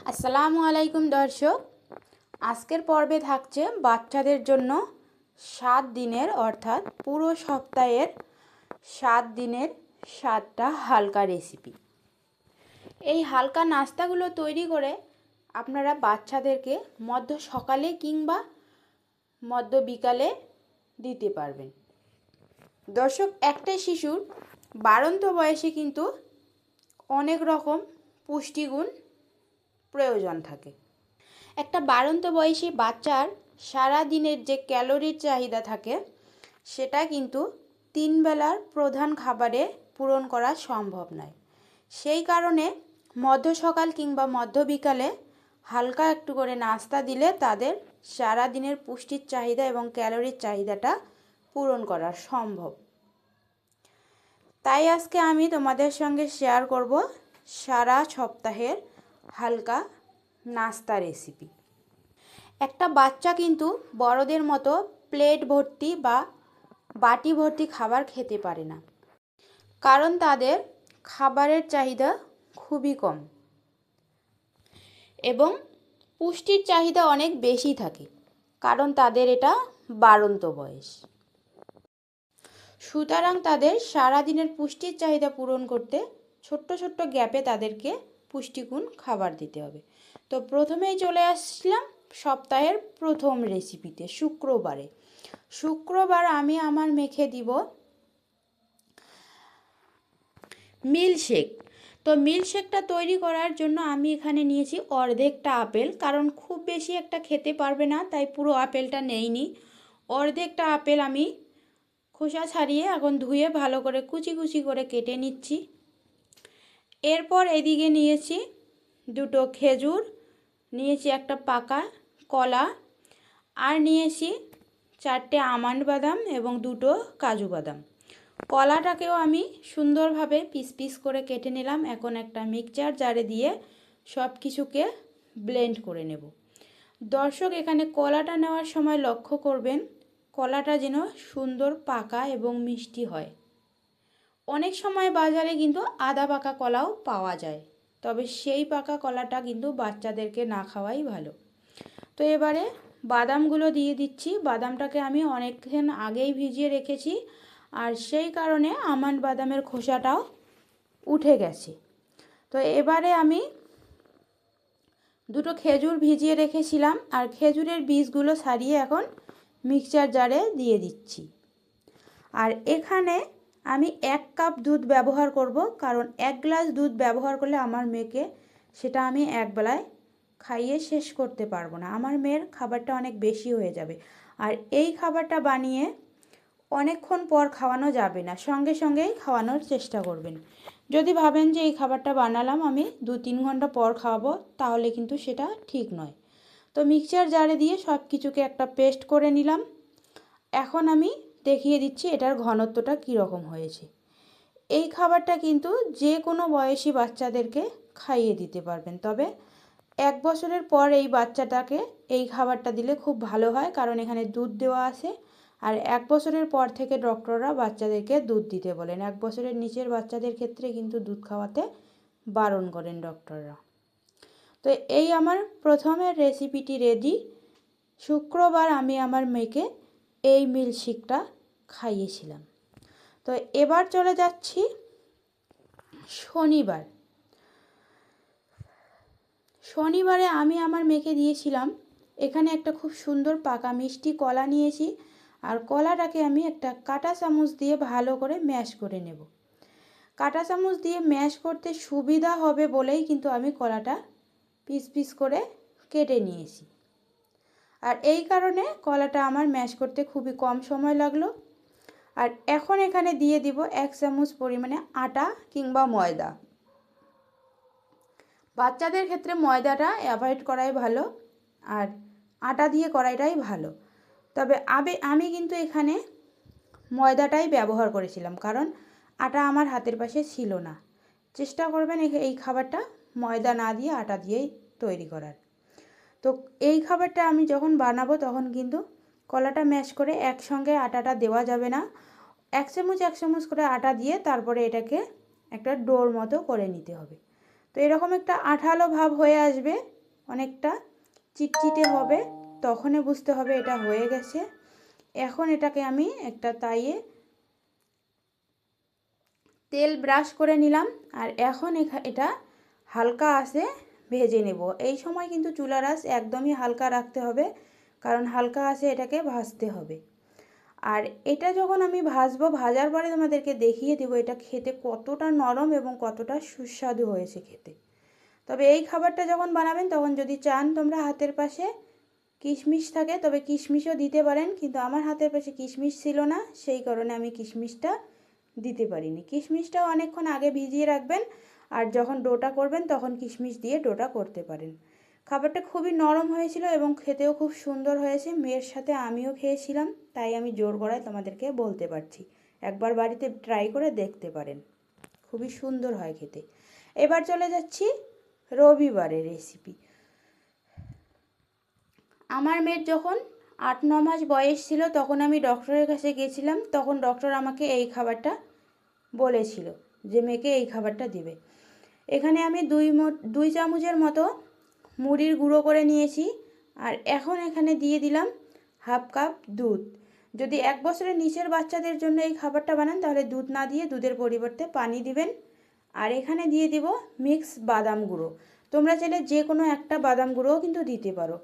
আসসালামু আলাইকুম দর্শক। আজকের পর্বে থাকছে বাচ্চাদের জন্য সাত দিনের, অর্থাৎ পুরো সপ্তাহের সাত দিনের সাতটা হালকা রেসিপি এই হালকা নাস্তাগুলো তৈরি করে আপনারা বাচ্চাদেরকে মধ্য সকালে কিংবা মধ্য বিকালে দিতে পারবেন। দর্শক, একটা শিশুর বাড়ন্ত বয়সে কিন্তু অনেক রকম পুষ্টিগুণ প্রয়োজন থাকে। একটা বাড়ন্ত বয়সী বাচ্চার সারা দিনের যে ক্যালোরির চাহিদা থাকে, সেটা কিন্তু তিন বেলার প্রধান খাবারে পূরণ করা সম্ভব নয়। সেই কারণে মধ্য সকাল কিংবা মধ্য বিকালে হালকা একটু করে নাস্তা দিলে তাদের সারা দিনের পুষ্টির চাহিদা এবং ক্যালোরির চাহিদাটা পূরণ করা সম্ভব। তাই আজকে আমি তোমাদের সঙ্গে শেয়ার করব সারা সপ্তাহের হালকা নাস্তা রেসিপি একটা বাচ্চা কিন্তু বড়দের মতো প্লেট ভর্তি বা বাটি ভর্তি খাবার খেতে পারে না। কারণ তাদের খাবারের চাহিদা খুবই কম। এবং পুষ্টির চাহিদা অনেক বেশি থাকে, কারণ তাদের এটা বাড়ন্ত বয়স। সুতরাং তাদের সারাদিনের পুষ্টির চাহিদা পূরণ করতে ছোট্ট ছোট্ট গ্যাপে তাদেরকে পুষ্টিগুণ খাবার দিতে হবে। তো প্রথমেই চলে আসলাম সপ্তাহের প্রথম রেসিপিতে শুক্রবারে। শুক্রবার আমি আমার মেখে দিব মিল্কশেক তো মিল্কশেকটা তৈরি করার জন্য আমি এখানে নিয়েছি অর্ধেকটা আপেল, কারণ খুব বেশি একটা খেতে পারবে না, তাই পুরো আপেলটা নেইনি। অর্ধেকটা আপেল আমি খোসা ছাড়িয়ে এখন ধুয়ে ভালো করে কুচি কুচি করে কেটে নিচ্ছি। এরপর এদিকে নিয়েছি দুটো খেজুর, নিয়েছি একটা পাকা কলা আর নিয়েছি চারটে আমান্ড বাদাম এবং দুটো কাজু বাদাম। কলাটাকেও আমি সুন্দরভাবে পিস পিস করে কেটে নিলাম। এখন একটা মিক্সচার জারে দিয়ে সব কিছুকে ব্লেন্ড করে নেব। দর্শক, এখানে কলাটা নেওয়ার সময় লক্ষ্য করবেন, কলাটা যেন সুন্দর পাকা এবং মিষ্টি হয়। অনেক সময় বাজারে কিন্তু আদা পাকা কলাও পাওয়া যায়, তবে সেই পাকা কলাটা কিন্তু বাচ্চাদেরকে না খাওয়াই ভালো। তো এবারে বাদামগুলো দিয়ে দিচ্ছি, বাদামটাকে আমি অনেকক্ষণ আগেই ভিজিয়ে রেখেছি, আর সেই কারণে আমার বাদামের খোসাটাও উঠে গেছে। তো এবারে আমি দুটো খেজুর ভিজিয়ে রেখেছিলাম, আর খেজুরের বীজগুলো সারিয়ে এখন মিক্সচার জারে দিয়ে দিচ্ছি। আর এখানে আমি এক কাপ দুধ ব্যবহার করব, কারণ এক গ্লাস দুধ ব্যবহার করলে আমার মেয়েকে সেটা আমি একবেলায় খাইয়ে শেষ করতে পারব না। আমার মেয়ের খাবারটা অনেক বেশি হয়ে যাবে। আর এই খাবারটা বানিয়ে অনেকক্ষণ পর খাওয়ানো যাবে না, সঙ্গে সঙ্গেই খাওয়ানোর চেষ্টা করবেন। যদি ভাবেন যে এই খাবারটা বানালাম আমি দু তিন ঘণ্টা পর খাওয়াবো, তাহলে কিন্তু সেটা ঠিক নয়। তো মিক্সচার জারে দিয়ে সব কিছুকে একটা পেস্ট করে নিলাম। এখন আমি দেখিয়ে দিচ্ছি এটার ঘনত্বটা কীরকম হয়েছে। এই খাবারটা কিন্তু যে কোনো বয়সী বাচ্চাদেরকে খাইয়ে দিতে পারবেন। তবে এক বছরের পর এই বাচ্চাটাকে এই খাবারটা দিলে খুব ভালো হয়, কারণ এখানে দুধ দেওয়া আছে। আর এক বছরের পর থেকে ডক্টররা বাচ্চাদেরকে দুধ দিতে বলেন। এক বছরের নিচের বাচ্চাদের ক্ষেত্রে কিন্তু দুধ খাওয়াতে বারণ করেন ডক্টররা। তো এই আমার প্রথমের রেসিপিটি রেডি শুক্রবার আমি আমার মেয়েকে এই মিল্কশেকটা খাইয়েছিলাম। তো এবার চলে যাচ্ছি শনিবার। শনিবারে আমি আমার মেয়েকে দিয়েছিলাম, এখানে একটা খুব সুন্দর পাকা মিষ্টি কলা নিয়েছি, আর কলাটাকে আমি একটা কাটা চামচ দিয়ে ভালো করে ম্যাশ করে নেব। কাটা চামচ দিয়ে ম্যাশ করতে সুবিধা হবে বলেই কিন্তু আমি কলাটা পিস পিস করে কেটে নিয়েছি। আর এই কারণে কলাটা আমার ম্যাশ করতে খুবই কম সময় লাগল। আর এখন এখানে দিয়ে দিব এক চামচ পরিমাণে আটা কিংবা ময়দা। বাচ্চাদের ক্ষেত্রে ময়দাটা অ্যাভয়েড করাই ভালো আর আটা দিয়ে করাইটাই ভালো। তবে আবে, আমি কিন্তু এখানে ময়দাটাই ব্যবহার করেছিলাম কারণ আটা আমার হাতের পাশে ছিল না। চেষ্টা করবেন এই খাবারটা ময়দা না দিয়ে আটা দিয়েই তৈরি করার। তো এই খাবারটা আমি যখন বানাবো তখন কিন্তু কলাটা ম্যাশ করে একসঙ্গে আটাটা দেওয়া যাবে না। এক চামচ এক চামচ করে আটা দিয়ে তারপরে এটাকে একটা ডোর মতো করে নিতে হবে। তো এরকম একটা আঠালো ভাব হয়ে আসবে, অনেকটা চিটচিটে হবে, তখনই বুঝতে হবে এটা হয়ে গেছে। এখন এটাকে আমি একটা তাইয়ে তেল ব্রাশ করে নিলাম। আর এখন এটা হালকা আসে ভেজে নেব। এই সময় কিন্তু চুলার আঁচ একদমই হালকা রাখতে হবে, কারণ হালকা আসে এটাকে ভাজতে হবে। আর এটা যখন আমি ভাজবো, ভাজার পরে তোমাদেরকে দেখিয়ে দেবো এটা খেতে কতটা নরম এবং কতটা সুস্বাদু হয়েছে খেতে। তবে এই খাবারটা যখন বানাবেন, তখন যদি চান তোমরা হাতের পাশে কিশমিশ থাকে, তবে কিশমিশও দিতে পারেন, কিন্তু আমার হাতের পাশে কিশমিশ ছিল না, সেই কারণে আমি কিশমিশটা দিতে পারিনি। কিশমিশটাও অনেকক্ষণ আগে ভিজিয়ে রাখবেন আর যখন ডোটা করবেন তখন কিশমিশ দিয়ে ডোটা করতে পারেন। খাবারটা খুবই নরম হয়েছিল এবং খেতেও খুব সুন্দর হয়েছে। মেয়ের সাথে আমিও খেয়েছিলাম, তাই আমি জোর গড়ায় তোমাদেরকে বলতে পারছি। একবার বাড়িতে ট্রাই করে দেখতে পারেন। খুবই সুন্দর হয় খেতে। এবার চলে যাচ্ছি রবিবারের রেসিপি আমার মেয়ের যখন আট, ন মাস বয়স ছিল, তখন আমি ডক্টরের কাছে গেছিলাম। তখন ডক্টর আমাকে এই খাবারটা বলেছিল যে, মেয়েকে এই খাবারটা দিবে। এখানে আমি দুই দুই চামচের মতো মুড়ির গুঁড়ো করে নিয়েছি। আর এখন এখানে দিয়ে দিলাম হাফ কাপ দুধ। যদি এক বছরের নিচের বাচ্চাদের জন্য এই খাবারটা বানান, তাহলে দুধ না দিয়ে দুধের পরিবর্তে পানি দিবেন। আর এখানে দিয়ে দিব মিক্স বাদাম গুঁড়ো। তোমরা চাইলে যে কোনো একটা বাদাম গুঁড়োও কিন্তু দিতে পারো।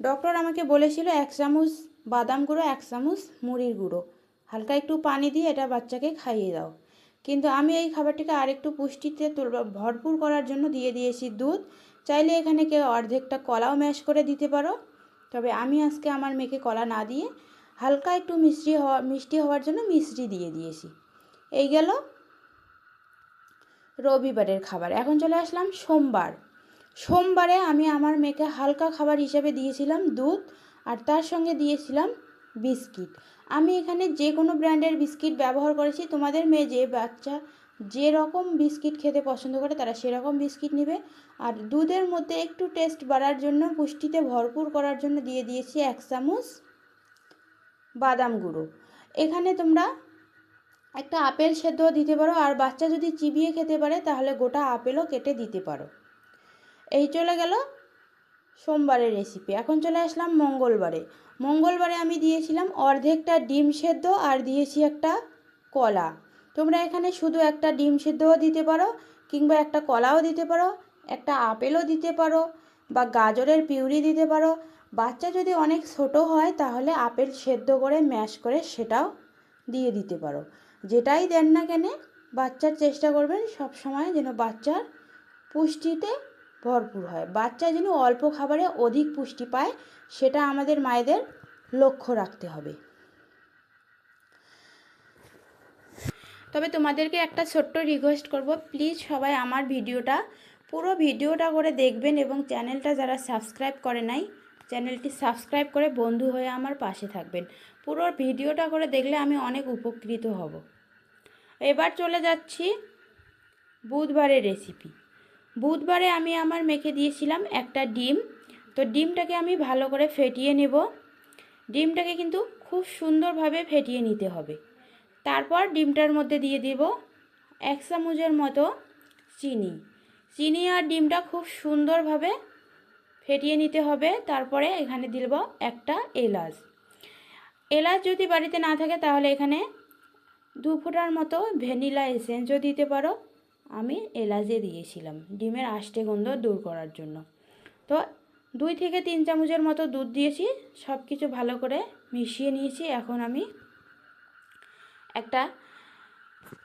ডক্টর আমাকে বলেছিল এক চামচ বাদাম গুঁড়ো, এক চামচ মুড়ির গুঁড়ো। হালকা একটু পানি দিয়ে এটা বাচ্চাকে খাইয়ে দাও। কিন্তু আমি এই খাবারটিকে আরেকটু পুষ্টিতে ভরপুর করার জন্য দিয়ে দিয়েছি দুধ। চাইলে এখানে কেউ অর্ধেকটা কলাও ম্যাশ করে দিতে পারো। তবে আমি আজকে আমার মেয়েকে কলা না দিয়ে হালকা একটু মিষ্টি হওয়া, মিষ্টি হওয়ার জন্য মিষ্টি দিয়ে দিয়েছি। এই গেল রবিবারের খাবার। এখন চলে আসলাম সোমবার। সোমবারে আমি আমার মেয়েকে হালকা খাবার হিসেবে দিয়েছিলাম দুধ আর তার সঙ্গে দিয়েছিলাম বিস্কিট। আমি এখানে যে কোনো ব্র্যান্ডের বিস্কিট ব্যবহার করেছি। তোমাদের মেয়ে যে বাচ্চা যে রকম বিস্কিট খেতে পছন্দ করে, তারা সেরকম বিস্কিট নেবে। আর দুধের মধ্যে একটু টেস্ট বাড়ার জন্য, পুষ্টিতে ভরপুর করার জন্য দিয়ে দিয়েছি এক চামচ বাদাম গুঁড়ো। এখানে তোমরা একটা আপেল সেদ্ধ দিতে পারো। আর বাচ্চা যদি চিবিয়ে খেতে পারে, তাহলে গোটা আপেলও কেটে দিতে পারো। এই চলে গেল সোমবারের রেসিপি এখন চলে আসলাম মঙ্গলবারে। মঙ্গলবারে আমি দিয়েছিলাম অর্ধেকটা ডিম সেদ্ধ আর দিয়েছি একটা কলা। তোমরা এখানে শুধু একটা ডিম সেদ্ধও দিতে পারো কিংবা একটা কলাও দিতে পারো, একটা আপেলও দিতে পারো বা গাজরের পিউরি দিতে পারো। বাচ্চা যদি অনেক ছোট হয় তাহলে আপেল সেদ্ধ করে, ম্যাশ করে সেটাও দিয়ে দিতে পারো। যেটাই দেন না কেনে বাচ্চার চেষ্টা করবেন সব সময় যেন বাচ্চার পুষ্টিতে ভরপুর হয়। বাচ্চা যেন অল্প খাবারে অধিক পুষ্টি পায়, সেটা আমাদের মায়েদের লক্ষ্য রাখতে হবে। তবে তোমাদেরকে একটা ছোট্ট রিকোয়েস্ট করব। প্লিজ সবাই আমার ভিডিওটা, পুরো ভিডিওটা করে দেখবেন এবং চ্যানেলটা যারা সাবস্ক্রাইব করে নাই, চ্যানেলটি সাবস্ক্রাইব করে বন্ধু হয়ে আমার পাশে থাকবেন। পুরো ভিডিওটা করে দেখলে আমি অনেক উপকৃত হব। এবার চলে যাচ্ছি বুধবারের রেসিপি বুধবারে আমি আমার মেখে দিয়েছিলাম একটা ডিম। তো ডিমটাকে আমি ভালো করে ফেটিয়ে নেব। ডিমটাকে কিন্তু খুব সুন্দরভাবে ফেটিয়ে নিতে হবে। তারপর ডিমটার মধ্যে দিয়ে দিব এক চামচের মতো চিনি। চিনি আর ডিমটা খুব সুন্দরভাবে ফেটিয়ে নিতে হবে। তারপরে এখানে দিব একটা এলাচ। এলাচ যদি বাড়িতে না থাকে তাহলে এখানে দু ফোঁটার মতো ভ্যানিলা এসেন্সও দিতে পারো। আমি এলাচে দিয়েছিলাম, ডিমের আষ্টে গন্ধ দূর করার জন্য। তো দুই থেকে তিন চামচের মতো দুধ দিয়েছি সব কিছু ভালো করে মিশিয়ে নিয়েছি। এখন আমি একটা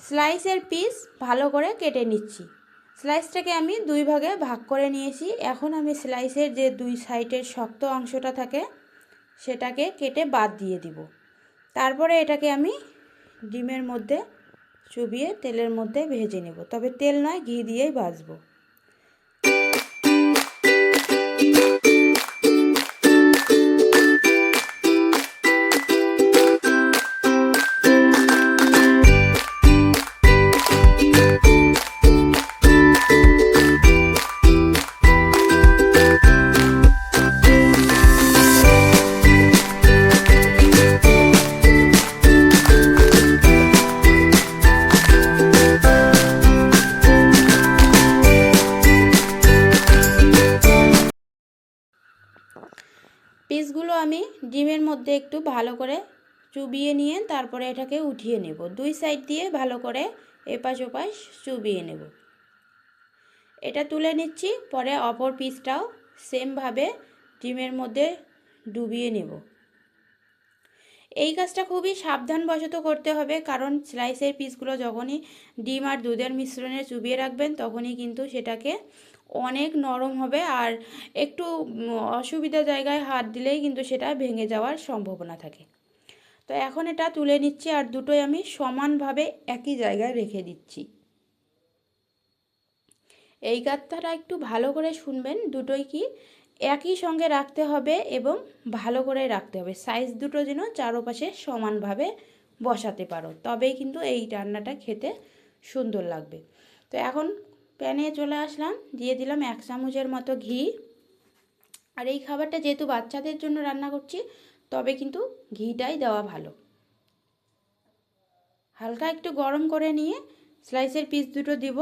স্লাইসের পিস ভালো করে কেটে নিচ্ছি। স্লাইসটাকে আমি দুই ভাগে ভাগ করে নিয়েছি। এখন আমি স্লাইসের যে দুই সাইডের শক্ত অংশটা থাকে, সেটাকে কেটে বাদ দিয়ে দিব। তারপরে এটাকে আমি ডিমের মধ্যে চুবিয়ে তেলের মধ্যে ভেজে নেব। তবে তেল নয় ঘি দিয়েই ভাজবো। ডিমের মধ্যে একটু ভালো করে চুবিয়ে নিয়ে তারপরে এটাকে উঠিয়ে নেব। দুই সাইড দিয়ে ভালো করে এপাশ ওপাশ চুবিয়ে নেব। এটা তুলে নিচ্ছি, পরে অপর পিসটাও সেমভাবে ডিমের মধ্যে ডুবিয়ে নেব। এই কাজটা খুবই সাবধানবশত করতে হবে, কারণ স্লাইসের পিসগুলো যখনই ডিম আর দুধের মিশ্রণে চুবিয়ে রাখবেন, তখনই কিন্তু সেটাকে অনেক নরম হবে আর একটু অসুবিধা জায়গায় হাত দিলেই কিন্তু সেটা ভেঙে যাওয়ার সম্ভাবনা থাকে। তো এখন এটা তুলে নিচ্ছি আর দুটোই আমি সমানভাবে একই জায়গায় রেখে দিচ্ছি। এই গাত্তাটা একটু ভালো করে শুনবেন, দুটোই কি একই সঙ্গে রাখতে হবে এবং ভালো করে রাখতে হবে। সাইজ দুটো যেন চারোপাশে সমানভাবে বসাতে পারো, তবেই কিন্তু এই রান্নাটা খেতে সুন্দর লাগবে। তো এখন প্যানে চলে আসলাম, দিয়ে দিলাম এক চামচের মতো ঘি। আর এই খাবারটা যেহেতু বাচ্চাদের জন্য রান্না করছি, তবে কিন্তু ঘিটাই দেওয়া ভালো। হালকা একটু গরম করে নিয়ে স্লাইসের পিস দুটো দিব।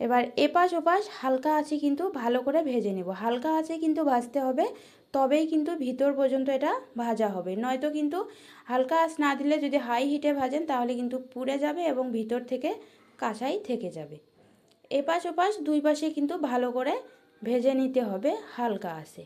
এবার এপাশ ওপাশ হালকা আছে কিন্তু ভালো করে ভেজে নেব। হালকা আছে কিন্তু ভাজতে হবে, তবেই কিন্তু ভিতর পর্যন্ত এটা ভাজা হবে। নয়তো কিন্তু হালকা আঁচ না দিলে যদি হাই হিটে ভাজেন, তাহলে কিন্তু পুড়ে যাবে এবং ভিতর থেকে কাঁচাই থেকে যাবে। এপাশ ওপাশ দুই পাশে কিন্তু ভালো করে ভেজে নিতে হবে হালকা আছে।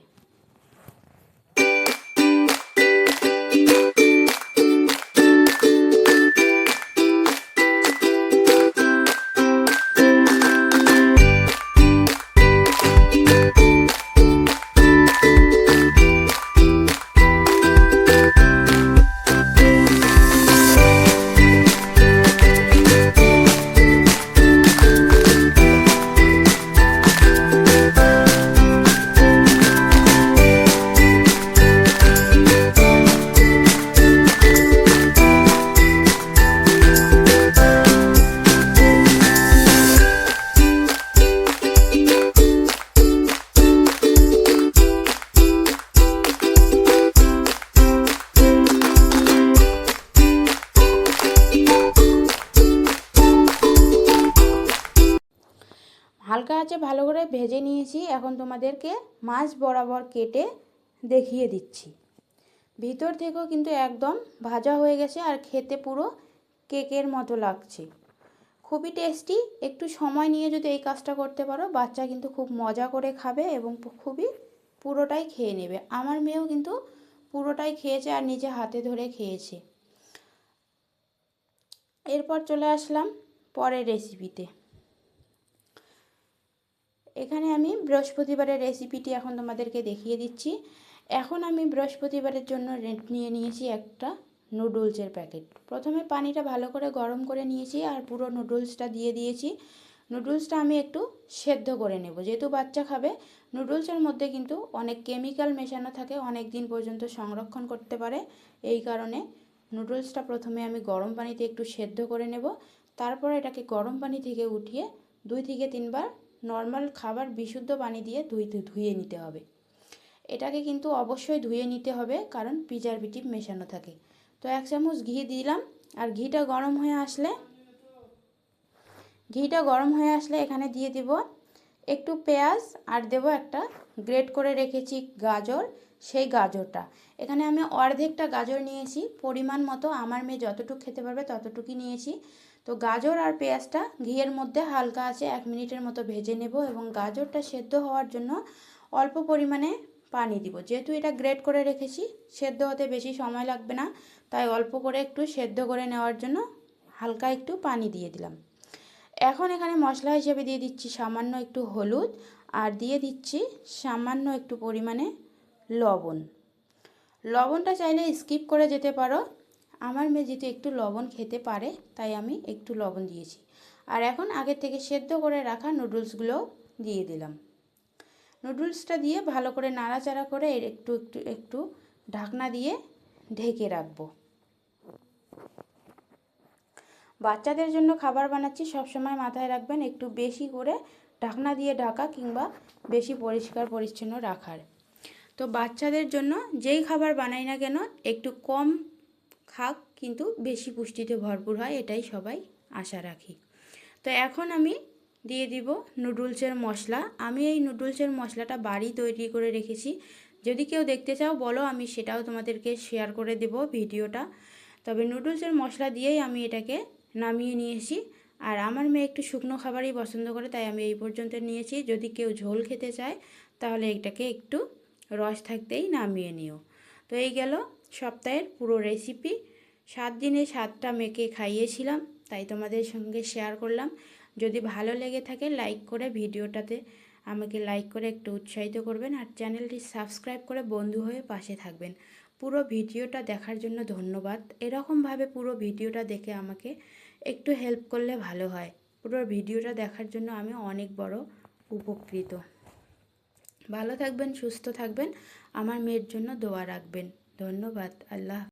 হালকা আছে ভালো করে ভেজে নিয়েছি। এখন তোমাদেরকে মাছ বরাবর কেটে দেখিয়ে দিচ্ছি। ভিতর থেকেও কিন্তু একদম ভাজা হয়ে গেছে আর খেতে পুরো কেকের মতো লাগছে। খুবই টেস্টি। একটু সময় নিয়ে যদি এই কাজটা করতে পারো, বাচ্চা কিন্তু খুব মজা করে খাবে এবং খুবই পুরোটাই খেয়ে নেবে। আমার মেয়েও কিন্তু পুরোটাই খেয়েছে আর নিজে হাতে ধরে খেয়েছে। এরপর চলে আসলাম পরের রেসিপিতে এখানে আমি বৃহস্পতিবারের রেসিপিটি এখন তোমাদেরকে দেখিয়ে দিচ্ছি। এখন আমি বৃহস্পতিবারের জন্য নিয়ে নিয়েছি একটা নুডলসের প্যাকেট প্রথমে পানিটা ভালো করে গরম করে নিয়েছি আর পুরো নুডলসটা দিয়ে দিয়েছি। নুডলসটা আমি একটু সেদ্ধ করে নেব। যেহেতু বাচ্চা খাবে নুডলসের মধ্যে কিন্তু অনেক কেমিক্যাল মেশানো থাকে অনেক দিন পর্যন্ত সংরক্ষণ করতে পারে। এই কারণে নুডলসটা প্রথমে আমি গরম পানিতে একটু সেদ্ধ করে নেব। তারপর এটাকে গরম পানি থেকে উঠিয়ে দুই থেকে তিনবার নর্মাল খাবার বিশুদ্ধ পানি দিয়ে ধুইতে, ধুয়ে নিতে হবে। এটাকে কিন্তু অবশ্যই ধুয়ে নিতে হবে, কারণ প্রিজারভেটিভ মেশানো থাকে। তো এক চামচ ঘি দিলাম, আর ঘিটা গরম হয়ে আসলে, ঘিটা গরম হয়ে আসলে এখানে দিয়ে দিব একটু পেঁয়াজ, আর দেব একটা গ্রেট করে রেখেছি গাজর। সেই গাজরটা। এখানে আমি অর্ধেকটা গাজর নিয়েছি। পরিমাণ মতো আমার মেয়ে যতটুকু খেতে পারবে ততটুকুই নিয়েছি। তো গাজর আর পেঁয়াজটা ঘিয়ের মধ্যে হালকা আছে এক মিনিটের মতো ভেজে নেব এবং গাজরটা সেদ্ধ হওয়ার জন্য অল্প পরিমাণে পানি দিব। যেহেতু এটা গ্রেট করে রেখেছি, সেদ্ধ হতে বেশি সময় লাগবে না। তাই অল্প করে একটু সেদ্ধ করে নেওয়ার জন্য হালকা একটু পানি দিয়ে দিলাম। এখন এখানে মশলা হিসেবে দিয়ে দিচ্ছি সামান্য একটু হলুদ আর দিয়ে দিচ্ছি সামান্য একটু পরিমাণে লবণ। লবণটা চাইলে স্কিপ করে যেতে পারো। আমার মেয়ে যেহেতু একটু লবণ খেতে পারে, তাই আমি একটু লবণ দিয়েছি। আর এখন আগে থেকে সেদ্ধ করে রাখা নুডলসগুলো দিয়ে দিলাম। নুডলসটা দিয়ে ভালো করে নাড়াচাড়া করে একটু একটু একটু ঢাকনা দিয়ে ঢেকে রাখব। বাচ্চাদের জন্য খাবার বানাচ্ছি সবসময় মাথায় রাখবেন, একটু বেশি করে ঢাকনা দিয়ে ঢাকা কিংবা বেশি পরিষ্কার পরিচ্ছন্ন রাখার। তো বাচ্চাদের জন্য যেই খাবার বানাই না কেন, একটু কম খাক কিন্তু বেশি পুষ্টিতে ভরপুর হয়, এটাই সবাই আশা রাখি। তো এখন আমি দিয়ে দিব নুডলসের মশলা। আমি এই নুডলসের মশলাটা বাড়ি তৈরি করে রেখেছি। যদি কেউ দেখতে চাও, বলো, আমি সেটাও তোমাদেরকে শেয়ার করে দেব ভিডিওটা। তবে নুডলসের মশলা দিয়েই আমি এটাকে নামিয়ে নিয়েছি। আর আমার মেয়ে একটু শুকনো খাবারই পছন্দ করে, তাই আমি এই পর্যন্ত নিয়েছি। যদি কেউ ঝোল খেতে চায়, তাহলে এটাকে একটু রস থাকতেই নামিয়ে নিও। তো এই গেল সপ্তাহের পুরো রেসিপি সাত দিনে সাতটা মেয়েকে খাইয়েছিলাম, তাই তোমাদের সঙ্গে শেয়ার করলাম। যদি ভালো লেগে থাকে লাইক করে ভিডিওটাতে আমাকে লাইক করে একটু উৎসাহিত করবেন আর চ্যানেলটি সাবস্ক্রাইব করে বন্ধু হয়ে পাশে থাকবেন। পুরো ভিডিওটা দেখার জন্য ধন্যবাদ। এরকমভাবে পুরো ভিডিওটা দেখে আমাকে একটু হেল্প করলে ভালো হয়। পুরো ভিডিওটা দেখার জন্য আমি অনেক বড় উপকৃত। ভালো থাকবেন সুস্থ থাকবেন। আমার মেয়ের জন্য দোয়া রাখবেন। ধন্যবাদ। আল্লাহ